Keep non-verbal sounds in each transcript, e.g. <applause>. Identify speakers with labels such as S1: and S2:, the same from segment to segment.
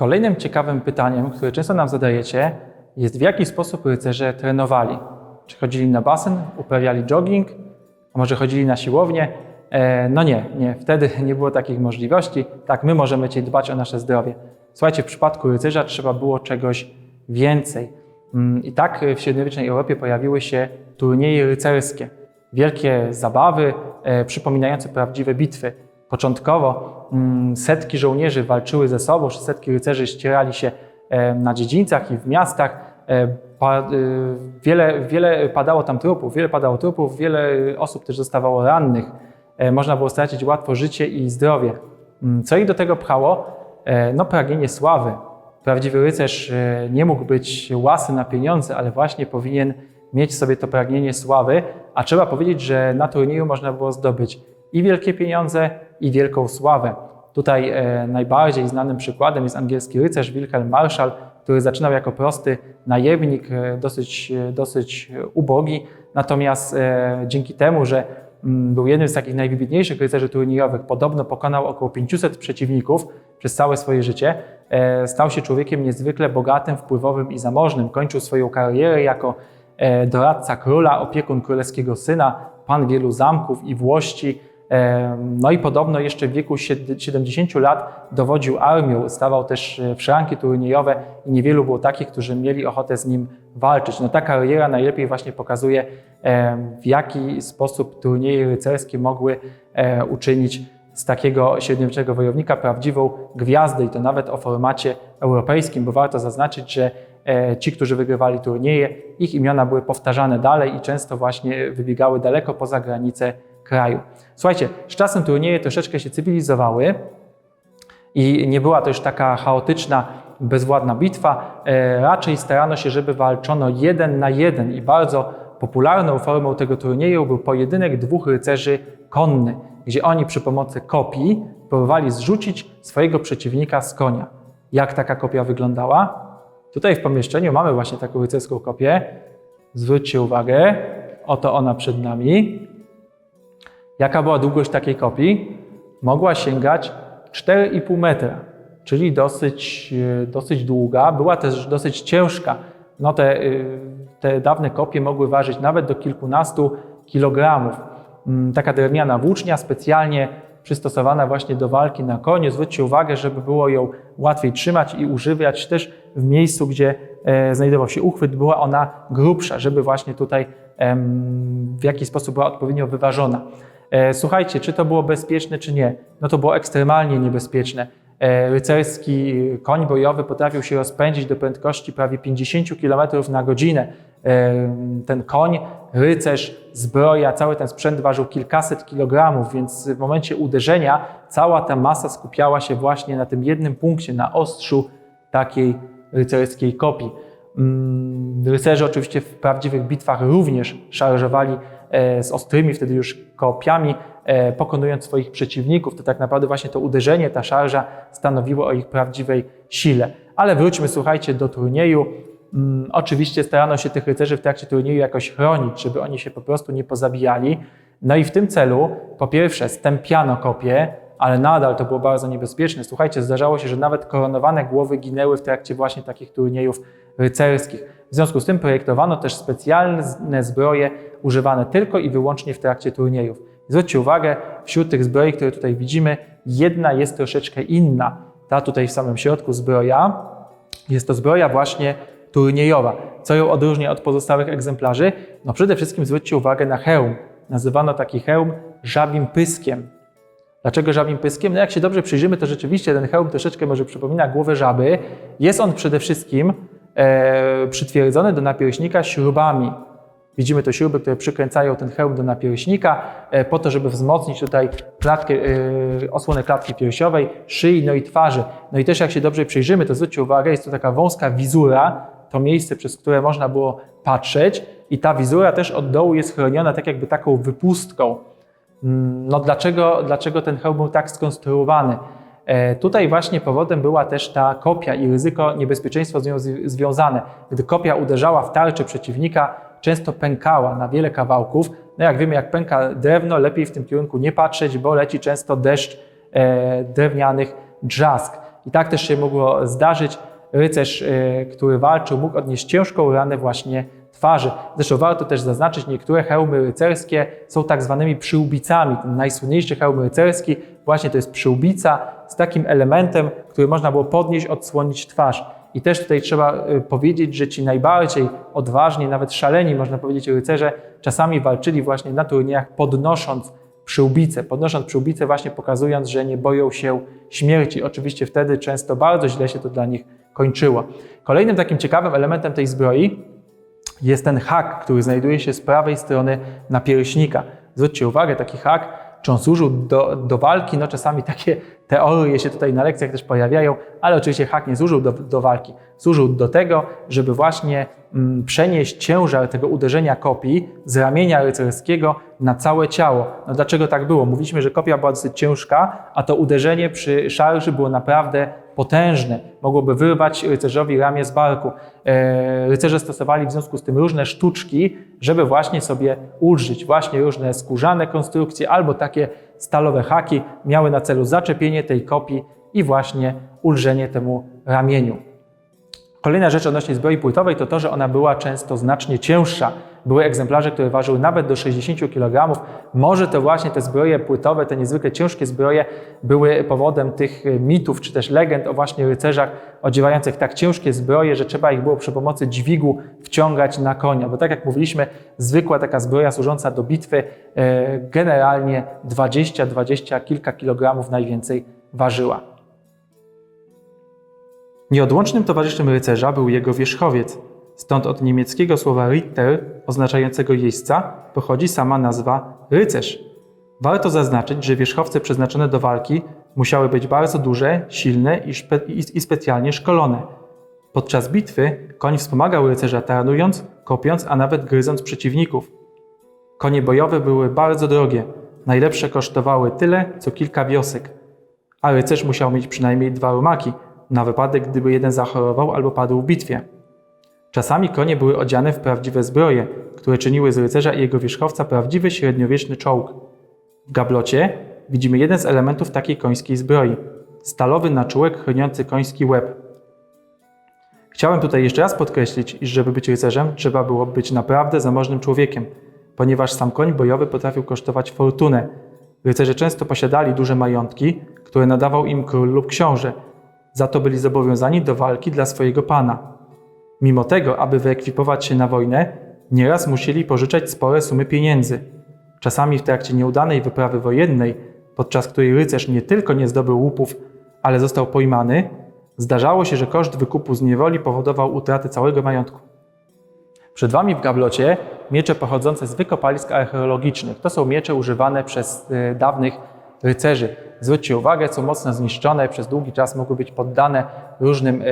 S1: Kolejnym ciekawym pytaniem, które często nam zadajecie, jest w jaki sposób rycerze trenowali. Czy chodzili na basen, uprawiali jogging, a może chodzili na siłownię? E, no nie, nie, wtedy <laughs> nie było takich możliwości. Tak, my możemy dzisiaj dbać o nasze zdrowie. Słuchajcie, w przypadku rycerza trzeba było czegoś więcej. Mm, I tak w średniowiecznej Europie pojawiły się turnieje rycerskie. Wielkie zabawy e, przypominające prawdziwe bitwy. Początkowo mm, setki żołnierzy walczyły ze sobą, setki rycerzy ścierali się e, na dziedzińcach i w miastach. E, e, wiele, wiele padało tam trupów, wiele padało trupów, wiele osób też zostawało rannych. Można było stracić łatwo życie i zdrowie. Mm, Co ich do tego pchało? No pragnienie sławy. Prawdziwy rycerz nie mógł być łasy na pieniądze, ale właśnie powinien mieć sobie to pragnienie sławy, a trzeba powiedzieć, że na turnieju można było zdobyć i wielkie pieniądze, i wielką sławę. Tutaj e, najbardziej znanym przykładem jest angielski rycerz Wilhelm Marshall, który zaczynał jako prosty najemnik, e, dosyć, e, dosyć ubogi, natomiast dzięki temu, że mm, był jednym z takich najwybitniejszych rycerzy turniejowych, podobno pokonał około 500 przeciwników przez całe swoje życie, stał się człowiekiem niezwykle bogatym, wpływowym i zamożnym. Kończył swoją karierę jako doradca króla, opiekun królewskiego syna, pan wielu zamków i włości. No i podobno jeszcze w wieku sied- 70 lat dowodził armią, stawał też e, szranki turniejowe i niewielu było takich, którzy mieli ochotę z nim walczyć. No ta kariera najlepiej właśnie pokazuje, w jaki sposób turnieje rycerskie mogły e, uczynić z takiego średniowiecznego wojownika prawdziwą gwiazdę i to nawet o formacie europejskim, bo warto zaznaczyć, że e, ci, którzy wygrywali turnieje, ich imiona były powtarzane dalej i często właśnie wybiegały daleko poza granice kraju. Słuchajcie, z czasem turnieje troszeczkę się cywilizowały i nie była to już taka chaotyczna, bezwładna bitwa. E, Raczej starano się, żeby walczono jeden na jeden i bardzo popularną formą tego turnieju był pojedynek dwóch rycerzy konny, gdzie oni przy pomocy kopii próbowali zrzucić swojego przeciwnika z konia. Jak taka kopia wyglądała? Tutaj w pomieszczeniu mamy właśnie taką rycerską kopię. Zwróćcie uwagę, oto ona przed nami. Jaka była długość takiej kopii? Mogła sięgać 4,5 metra, czyli dosyć, e, dosyć długa. Była też dosyć ciężka. No te, y, te dawne kopie mogły ważyć nawet do kilkunastu kilogramów. Mm, Taka drewniana włócznia specjalnie przystosowana właśnie do walki na koniu. Zwróćcie uwagę, żeby było ją łatwiej trzymać i używać też w miejscu, gdzie e, znajdował się uchwyt, była ona grubsza, żeby właśnie tutaj w jakiś sposób była odpowiednio wyważona. E, Słuchajcie, czy to było bezpieczne, czy nie? No to było ekstremalnie niebezpieczne. E, Rycerski koń bojowy potrafił się rozpędzić do prędkości prawie 50 km na godzinę. E, Ten koń, rycerz, zbroja, cały ten sprzęt ważył kilkaset kilogramów, więc w momencie uderzenia cała ta masa skupiała się właśnie na tym jednym punkcie, na ostrzu takiej rycerskiej kopii. Mm, Rycerze oczywiście w prawdziwych bitwach również szarżowali z ostrymi wtedy już kopiami, e, pokonując swoich przeciwników. To tak naprawdę właśnie to uderzenie, ta szarża stanowiło o ich prawdziwej sile. Ale wróćmy, słuchajcie, do turnieju. Mm, Oczywiście starano się tych rycerzy w trakcie turnieju jakoś chronić, żeby oni się po prostu nie pozabijali. No i w tym celu, po pierwsze, stępiano kopie, ale nadal to było bardzo niebezpieczne. Słuchajcie, zdarzało się, że nawet koronowane głowy ginęły w trakcie właśnie takich turniejów rycerskich. W związku z tym projektowano też specjalne zbroje używane tylko i wyłącznie w trakcie turniejów. Zwróćcie uwagę, wśród tych zbroi, które tutaj widzimy, jedna jest troszeczkę inna. Ta tutaj w samym środku zbroja jest to zbroja właśnie turniejowa. Co ją odróżnia od pozostałych egzemplarzy? No przede wszystkim zwróćcie uwagę na hełm. Nazywano taki hełm żabim pyskiem. Dlaczego żabim pyskiem? No jak się dobrze przyjrzymy, to rzeczywiście ten hełm troszeczkę może przypomina głowę żaby. Jest on przede wszystkim e, przytwierdzony do napierśnika śrubami. Widzimy to śruby, które przykręcają ten hełm do napierśnika e, po to, żeby wzmocnić tutaj klatkę, e, osłonę klatki piersiowej, szyi, no i twarzy. No i też jak się dobrze przyjrzymy, to zwróćcie uwagę, jest to taka wąska wizura, to miejsce, przez które można było patrzeć i ta wizura też od dołu jest chroniona tak jakby taką wypustką. Mm, No dlaczego, dlaczego ten hełm był tak skonstruowany? E, Tutaj właśnie powodem była też ta kopia i ryzyko niebezpieczeństwo z nią zwi- związane. Gdy kopia uderzała w tarczę przeciwnika, często pękała na wiele kawałków. No jak wiemy, jak pęka drewno, lepiej w tym kierunku nie patrzeć, bo leci często deszcz e, drewnianych drzask. I tak też się mogło zdarzyć. Rycerz, e, który walczył, mógł odnieść ciężką ranę właśnie twarzy. Zresztą warto też zaznaczyć, niektóre hełmy rycerskie są tak zwanymi przyłbicami. Ten najsłynniejszy hełm rycerski właśnie to jest przyłbica z takim elementem, który można było podnieść, odsłonić twarz. I też tutaj trzeba y, powiedzieć, że ci najbardziej odważni, nawet szaleni, można powiedzieć, rycerze czasami walczyli właśnie na turniejach podnosząc przyłbicę, podnosząc przyłbicę właśnie pokazując, że nie boją się śmierci. Oczywiście wtedy często bardzo źle się to dla nich kończyło. Kolejnym takim ciekawym elementem tej zbroi jest ten hak, który znajduje się z prawej strony napierśnika. Zwróćcie uwagę, taki hak, czy on służył do, do walki, no czasami takie teorie się tutaj na lekcjach też pojawiają, ale oczywiście hak nie służył do, do walki. Służył do tego, żeby właśnie mm, przenieść ciężar tego uderzenia kopii z ramienia rycerskiego na całe ciało. No dlaczego tak było? Mówiliśmy, że kopia była dosyć ciężka, a to uderzenie przy szarży było naprawdę potężne. Mogłoby wyrwać rycerzowi ramię z barku. E, rycerze stosowali w związku z tym różne sztuczki, żeby właśnie sobie ulżyć. Właśnie różne skórzane konstrukcje albo takie stalowe haki miały na celu zaczepienie tej kopii i właśnie ulżenie temu ramieniu. Kolejna rzecz odnośnie zbroi płytowej to to, że ona była często znacznie cięższa. Były egzemplarze, które ważyły nawet do 60 kg. Może to właśnie te zbroje płytowe, te niezwykle ciężkie zbroje były powodem tych mitów czy też legend o właśnie rycerzach odziewających tak ciężkie zbroje, że trzeba ich było przy pomocy dźwigu wciągać na konia. Bo tak jak mówiliśmy, zwykła taka zbroja służąca do bitwy e, generalnie 20-20 kilka kilogramów najwięcej ważyła. Nieodłącznym towarzyszem rycerza był jego wierzchowiec, stąd od niemieckiego słowa Ritter, oznaczającego jeźdźca, pochodzi sama nazwa rycerz. Warto zaznaczyć, że wierzchowce przeznaczone do walki musiały być bardzo duże, silne i, szpe i, i specjalnie szkolone. Podczas bitwy koń wspomagał rycerza taranując, kopiąc, a nawet gryząc przeciwników. Konie bojowe były bardzo drogie, najlepsze kosztowały tyle, co kilka wiosek, a rycerz musiał mieć przynajmniej dwa rumaki – na wypadek, gdyby jeden zachorował albo padł w bitwie. Czasami konie były odziane w prawdziwe zbroje, które czyniły z rycerza i jego wierzchowca prawdziwy średniowieczny czołg. W gablocie widzimy jeden z elementów takiej końskiej zbroi stalowy naczółek chroniący koński łeb. Chciałem tutaj jeszcze raz podkreślić, iż żeby być rycerzem, trzeba było być naprawdę zamożnym człowiekiem, ponieważ sam koń bojowy potrafił kosztować fortunę. Rycerze często posiadali duże majątki, które nadawał im król lub książę, za to byli zobowiązani do walki dla swojego pana. Mimo tego, aby wyekwipować się na wojnę, nieraz musieli pożyczać spore sumy pieniędzy. Czasami w trakcie nieudanej wyprawy wojennej, podczas której rycerz nie tylko nie zdobył łupów, ale został pojmany, zdarzało się, że koszt wykupu z niewoli powodował utratę całego majątku. Przed Wami w gablocie miecze pochodzące z wykopalisk archeologicznych. To są miecze używane przez y, dawnych rycerzy. Zwróćcie uwagę, są mocno zniszczone, przez długi czas mogły być poddane różnym e,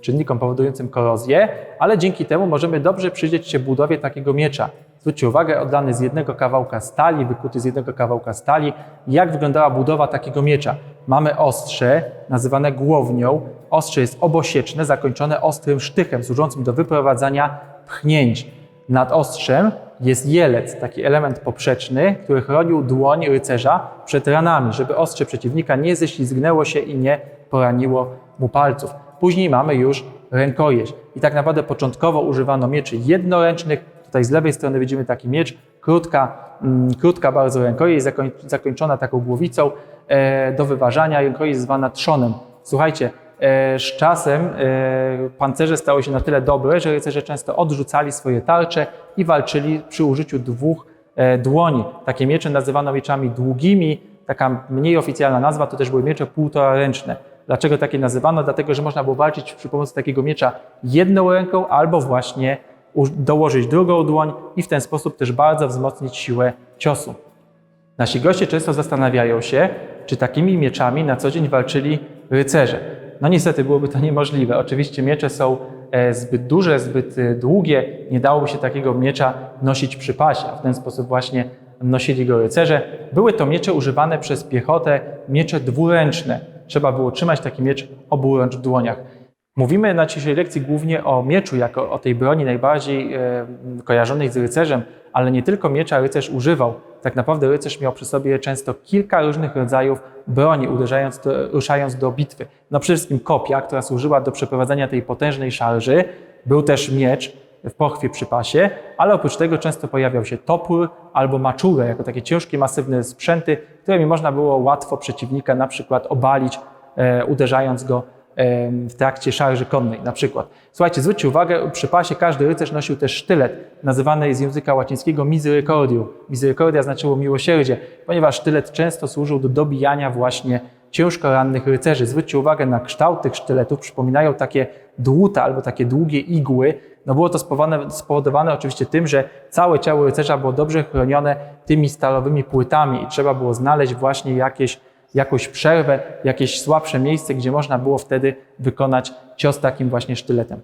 S1: czynnikom powodującym korozję, ale dzięki temu możemy dobrze przyjrzeć się budowie takiego miecza. Zwróćcie uwagę, oddany z jednego kawałka stali, wykuty z jednego kawałka stali, jak wyglądała budowa takiego miecza. Mamy ostrze, nazywane głownią. Ostrze jest obosieczne, zakończone ostrym sztychem, służącym do wyprowadzania pchnięć. Nad ostrzem jest jelec, taki element poprzeczny, który chronił dłoń rycerza przed ranami, żeby ostrze przeciwnika nie ześlizgnęło się i nie poraniło mu palców. Później mamy już rękojeść. I tak naprawdę początkowo używano mieczy jednoręcznych. Tutaj z lewej strony widzimy taki miecz, krótka, mm, krótka bardzo rękojeść, zakoń, zakończona taką głowicą e, do wyważania. Rękojeść zwana trzonem. Słuchajcie, z czasem e, pancerze stały się na tyle dobre, że rycerze często odrzucali swoje tarcze i walczyli przy użyciu dwóch e, dłoni. Takie miecze nazywano mieczami długimi. Taka mniej oficjalna nazwa to też były miecze półtoraręczne. Dlaczego takie nazywano? Dlatego, że można było walczyć przy pomocy takiego miecza jedną ręką albo właśnie dołożyć drugą dłoń i w ten sposób też bardzo wzmocnić siłę ciosu. Nasi goście często zastanawiają się, czy takimi mieczami na co dzień walczyli rycerze. No niestety byłoby to niemożliwe. Oczywiście miecze są e, zbyt duże, zbyt e, długie, nie dałoby się takiego miecza nosić przy pasie, a w ten sposób właśnie nosili go rycerze. Były to miecze używane przez piechotę, miecze dwuręczne. Trzeba było trzymać taki miecz oburącz w dłoniach. Mówimy na dzisiejszej lekcji głównie o mieczu, jako o tej broni najbardziej e, kojarzonej z rycerzem, ale nie tylko miecza rycerz używał. Tak naprawdę rycerz miał przy sobie często kilka różnych rodzajów broni, uderzając ruszając do bitwy. No przede wszystkim kopia, która służyła do przeprowadzenia tej potężnej szarży. Był też miecz w pochwie przy pasie, ale oprócz tego często pojawiał się topór albo maczugę, jako takie ciężkie, masywne sprzęty, którymi można było łatwo przeciwnika na przykład obalić, e, uderzając go w trakcie szarży konnej na przykład. Słuchajcie, zwróćcie uwagę, przy pasie każdy rycerz nosił też sztylet, nazywany z języka łacińskiego misericordium. Misericordia znaczyło miłosierdzie, ponieważ sztylet często służył do dobijania właśnie ciężko rannych rycerzy. Zwróćcie uwagę na kształt tych sztyletów, przypominają takie dłuta albo takie długie igły. No było to spowodowane, spowodowane oczywiście tym, że całe ciało rycerza było dobrze chronione tymi stalowymi płytami i trzeba było znaleźć właśnie jakieś jakąś przerwę, jakieś słabsze miejsce, gdzie można było wtedy wykonać cios takim właśnie sztyletem.